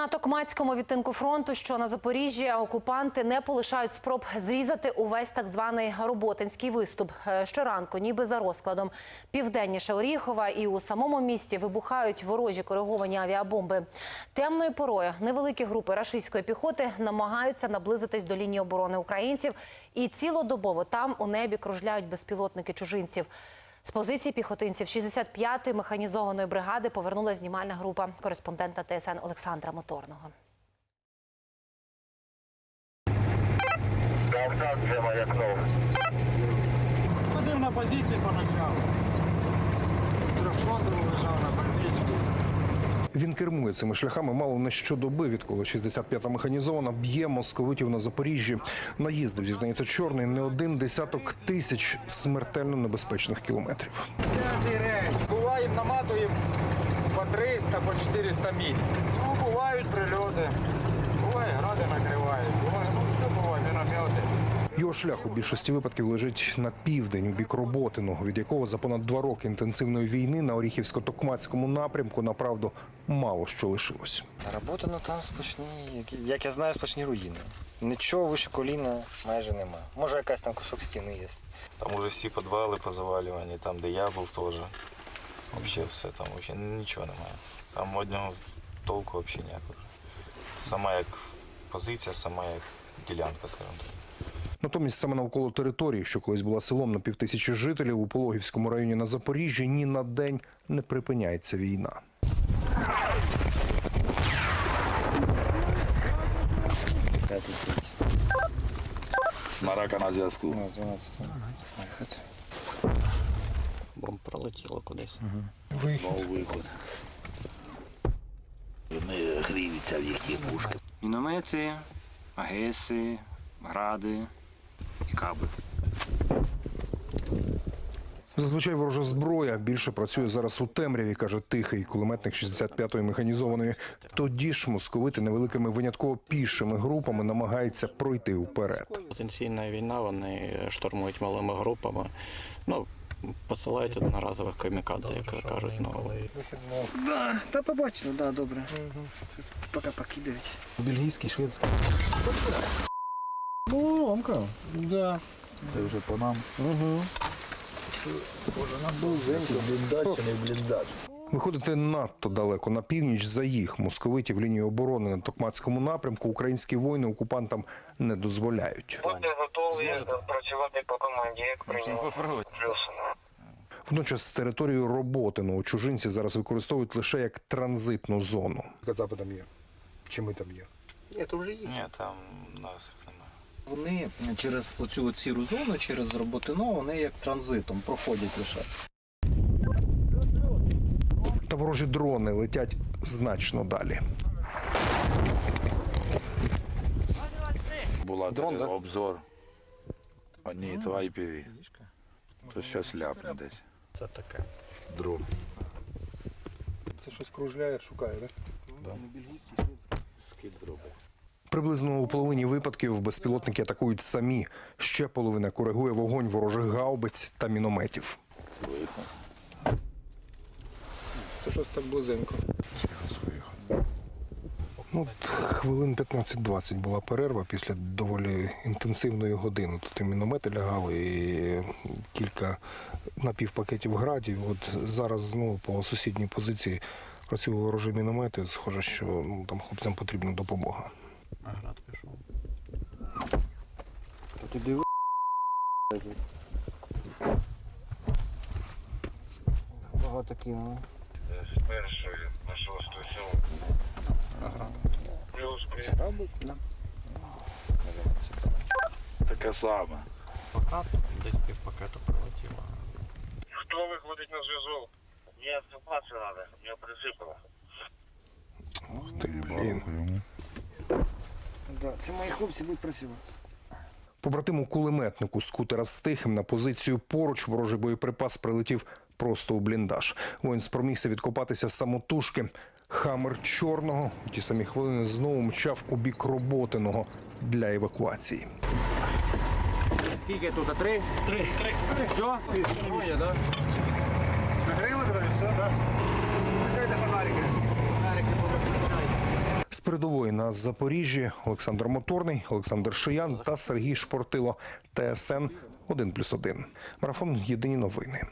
На Токмацькому відтинку фронту, що на Запоріжжі, окупанти не полишають спроб зрізати увесь так званий роботинський виступ. Е, Щоранку, ніби за розкладом, південніше Оріхова і у самому місті вибухають ворожі кориговані авіабомби. Темною порою невеликі групи рашистської піхоти намагаються наблизитись до лінії оборони українців, і цілодобово там у небі кружляють безпілотники чужинців. З позиції піхотинців 65-ї механізованої бригади повернула знімальна група кореспондента ТСН Олександра Моторного. Ходив на позиції поначалу. Трьохсотий лежав на. Він кермує цими шляхами мало не щодоби, відколи 65-та механізована б'є московитів на Запоріжжі. Наїздив, зізнається чорний, не один десяток тисяч смертельно небезпечних кілометрів. Буваємо, наматуємо по 300, по 400 міль. Ну, бувають прильоти. Буває, гради накривають. Буває, ну все буває, міномети. Його шлях у більшості випадків лежить на південь у бік Роботиного, від якого за понад два роки інтенсивної війни на Оріхівсько-Токмацькому напрямку направду мало що лишилось. Робота ну там сплошні, як, я знаю, сплошні руїни. Нічого вище коліна майже нема. Може якась там кусок стіни є. Там уже всі підвали позавалювані, там, де я був теж. Взагалі все, там взагалі нічого немає. Там одного толку взагалі ніякого. Сама як позиція, сама як ділянка, скажімо так. Натомість саме навколо території, що колись була селом на півтисячі жителів у Пологівському районі на Запоріжжі, ні на день не припиняється війна. Марака на зв'язку. Бомб пролетіло кудись. Мов виход. Вони гріються в їхні пушки. Міномети, агеси, гради каби. Зазвичай ворожа зброя більше працює зараз у темряві, каже тихий кулеметник 65-ї механізованої. Тоді ж московити невеликими винятково пішими групами намагаються пройти вперед. Потенційна війна, вони штурмують малими групами. Ну, посилають одноразових камікадзе, як кажуть. Ну, Да, та побачили, да, добре. Поки покидають. Бельгійський, шведський. Це вже по нам. Виходити надто далеко на північ за їх московитів лінії оборони на Токмацькому напрямку українські воїни окупантам не дозволяють. Будьте готові працювати по команді, як прийняв. Плюс. Водночас територію Роботиного чужинці зараз використовують лише як транзитну зону. Кацапи там є. Чи ми там є? Ні, там нас немає. Вони через оцю сіру зону, через роботино, вони як транзитом проходять лише. Та ворожі дрони летять значно далі. Була Дрон, обзор. А ні, то IPV. То щось ляпне десь. це таке. Дрон. Це щось кружляє, шукає, так? Скид робить. Приблизно у половині випадків безпілотники атакують самі. Ще половина коригує вогонь ворожих гаубиць та мінометів. Це щось так близенько. Ну, хвилин 15-20 була перерва після доволі інтенсивної години. Тут і міномети лягали, і кілька напівпакетів градів. От зараз знову по сусідній позиції працюють ворожі міномети. Схоже, що ну, там хлопцям потрібна допомога. А град пішов. Та ти диви. Багато кинули. З першої на шосту сьому. Плюс, плюс. Таке саме. Пока десь півпакету прилетіло. Хто виходить на зв'язок? Я надо, я присипало. Ух ти, блін. Да, це мої хлопці будуть працювати. Побратиму кулеметнику скутера з тихим на позицію поруч ворожий боєприпас прилетів просто у бліндаж. Воїн спромігся відкопатися самотужки. Хамер чорного у ті самі хвилини знову мчав у бік роботиного для евакуації. Скільки тут? Три? Три. Три. Все? Троє, так? Нагрили тебе? Все, так? Включайте фонарики. Фонарики З передової на Запоріжжі Олександр Моторний, Олександр Шиян та Сергій Шпортило. ТСН 1+,1. Марафон Єдині новини.